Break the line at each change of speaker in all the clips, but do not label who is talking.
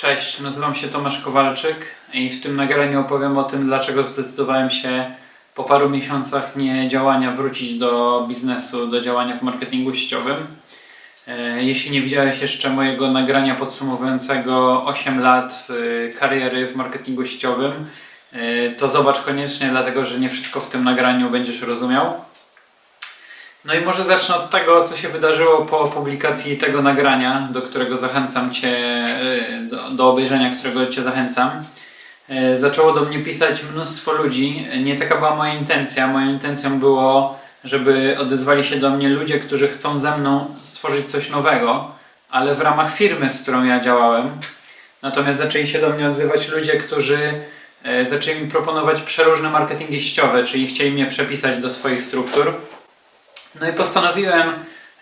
Cześć, nazywam się Tomasz Kowalczyk i w tym nagraniu opowiem o tym, dlaczego zdecydowałem się po paru miesiącach nie działania wrócić do biznesu, do działania w marketingu sieciowym. E, Jeśli nie widziałeś jeszcze mojego nagrania podsumowującego 8 lat e, kariery w marketingu sieciowym, e, to zobacz koniecznie, dlatego że nie wszystko w tym nagraniu będziesz rozumiał. No i może zacznę od tego, co się wydarzyło po publikacji tego nagrania, do którego zachęcam Cię, e, do, do obejrzenia którego Cię zachęcam. E, Zaczęło do mnie pisać mnóstwo ludzi. Nie taka była moja intencja. Moją intencją było, żeby odezwali się do mnie ludzie, którzy chcą ze mną stworzyć coś nowego, ale w ramach firmy, z którą ja działałem. Natomiast zaczęli się do mnie odzywać ludzie, którzy e, zaczęli mi proponować przeróżne marketingi sieciowe, czyli chcieli mnie przepisać do swoich struktur. No i postanowiłem,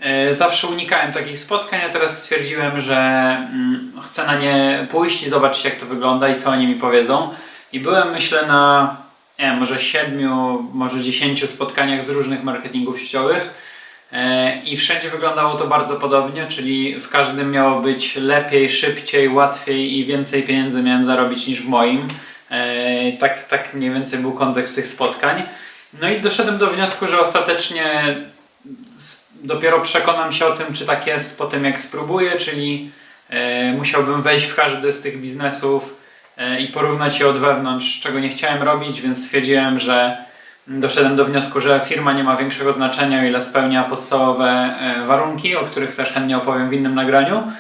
e, zawsze unikałem takich spotkań, a teraz stwierdziłem, że mm, chcę na nie pójść i zobaczyć jak to wygląda i co oni mi powiedzą. I byłem myślę na, nie wiem, może siedmiu, może dziesięciu spotkaniach z różnych marketingów sieciowych e, i wszędzie wyglądało to bardzo podobnie, czyli w każdym miało być lepiej, szybciej, łatwiej i więcej pieniędzy miałem zarobić niż w moim. E, Tak, tak mniej więcej był kontekst tych spotkań. No i doszedłem do wniosku, że ostatecznie dopiero przekonam się o tym, czy tak jest po tym, jak spróbuję, czyli e, musiałbym wejść w każdy z tych biznesów e, i porównać je od wewnątrz, czego nie chciałem robić, więc stwierdziłem, że doszedłem do wniosku, że firma nie ma większego znaczenia, o ile spełnia podstawowe e, warunki, o których też chętnie opowiem w innym nagraniu.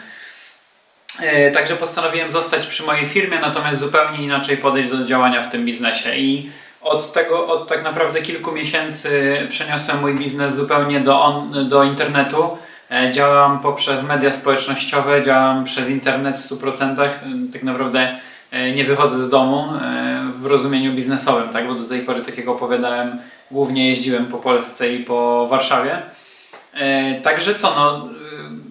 Także postanowiłem zostać przy mojej firmie, natomiast zupełnie inaczej podejść do działania w tym biznesie. I od tego, od tak naprawdę kilku miesięcy przeniosłem mój biznes zupełnie do, on, do internetu. E, Działam poprzez media społecznościowe, działam przez internet w 100%. E, Tak naprawdę e, nie wychodzę z domu w rozumieniu biznesowym, tak? bo do tej pory, tak jak opowiadałem, głównie jeździłem po Polsce i po Warszawie. Także co, no,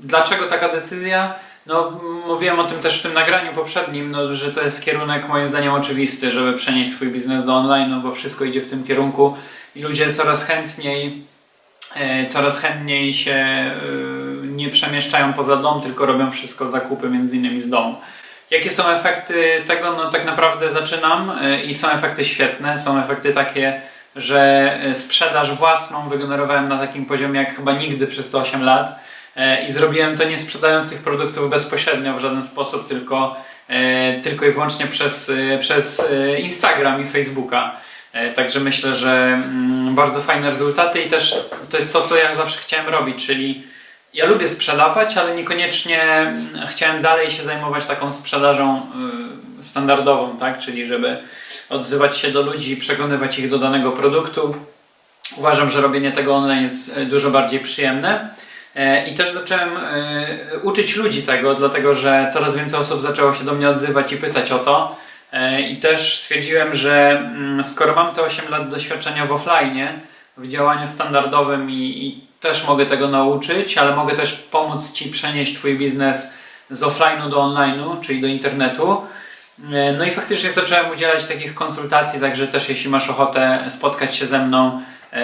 dlaczego taka decyzja? No, mówiłem o tym też w tym nagraniu poprzednim, no, że to jest kierunek moim zdaniem oczywisty, żeby przenieść swój biznes do online, no, bo wszystko idzie w tym kierunku i ludzie coraz chętniej, e, coraz chętniej się e, nie przemieszczają poza dom, tylko robią wszystko zakupy między innymi z domu. Jakie są efekty tego? No tak naprawdę zaczynam e, i są efekty świetne, są efekty takie, że e, sprzedaż własną wygenerowałem na takim poziomie jak chyba nigdy przez te 8 lat i zrobiłem to nie sprzedając tych produktów bezpośrednio w żaden sposób, tylko, e, tylko i wyłącznie przez, e, przez e, Instagram i Facebooka. E, Także myślę, że mm, bardzo fajne rezultaty i też to jest to, co ja zawsze chciałem robić, czyli ja lubię sprzedawać, ale niekoniecznie mm, chciałem dalej się zajmować taką sprzedażą y, standardową, tak? Czyli żeby odzywać się do ludzi przekonywać ich do danego produktu. Uważam, że robienie tego online jest y, dużo bardziej przyjemne. E, I też zacząłem y, uczyć ludzi tego, dlatego że coraz więcej osób zaczęło się do mnie odzywać i pytać o to. E, I też stwierdziłem, że mm, skoro mam te 8 lat doświadczenia w offline, w działaniu standardowym i, i też mogę tego nauczyć, ale mogę też pomóc Ci przenieść Twój biznes z offline'u do online'u, czyli do internetu. E, No i faktycznie zacząłem udzielać takich konsultacji, także też jeśli masz ochotę spotkać się ze mną, e,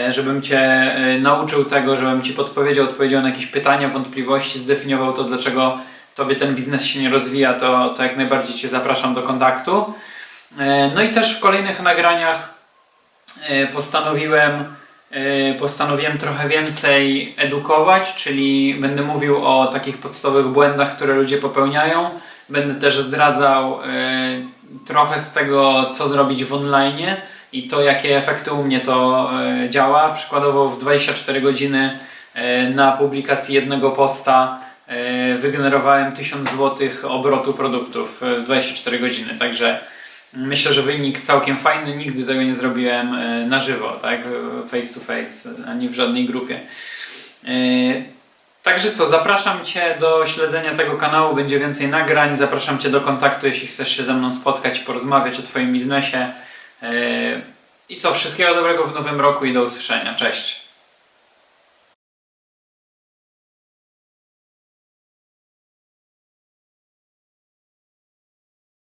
żebym Cię e, nauczył tego, żebym Ci podpowiedział, odpowiedział na jakieś pytania, wątpliwości, zdefiniował to, dlaczego Tobie ten biznes się nie rozwija, to, to jak najbardziej Cię zapraszam do kontaktu. E, No i też w kolejnych nagraniach e, postanowiłem, e, postanowiłem trochę więcej edukować, czyli będę mówił o takich podstawowych błędach, które ludzie popełniają. Będę też zdradzał e, trochę z tego, co zrobić w online i to, jakie efekty u mnie to e, działa. Przykładowo w 24 godziny e, na publikacji jednego posta e, wygenerowałem 1000 zł obrotu produktów w 24 godziny, także Myślę, że wynik całkiem fajny. Nigdy tego nie zrobiłem na żywo, tak? Face to face, ani w żadnej grupie. Także co, zapraszam Cię do śledzenia tego kanału, będzie więcej nagrań. Zapraszam Cię do kontaktu, jeśli chcesz się ze mną spotkać, porozmawiać o Twoim biznesie. E, I co, wszystkiego dobrego w nowym roku i do usłyszenia. Cześć!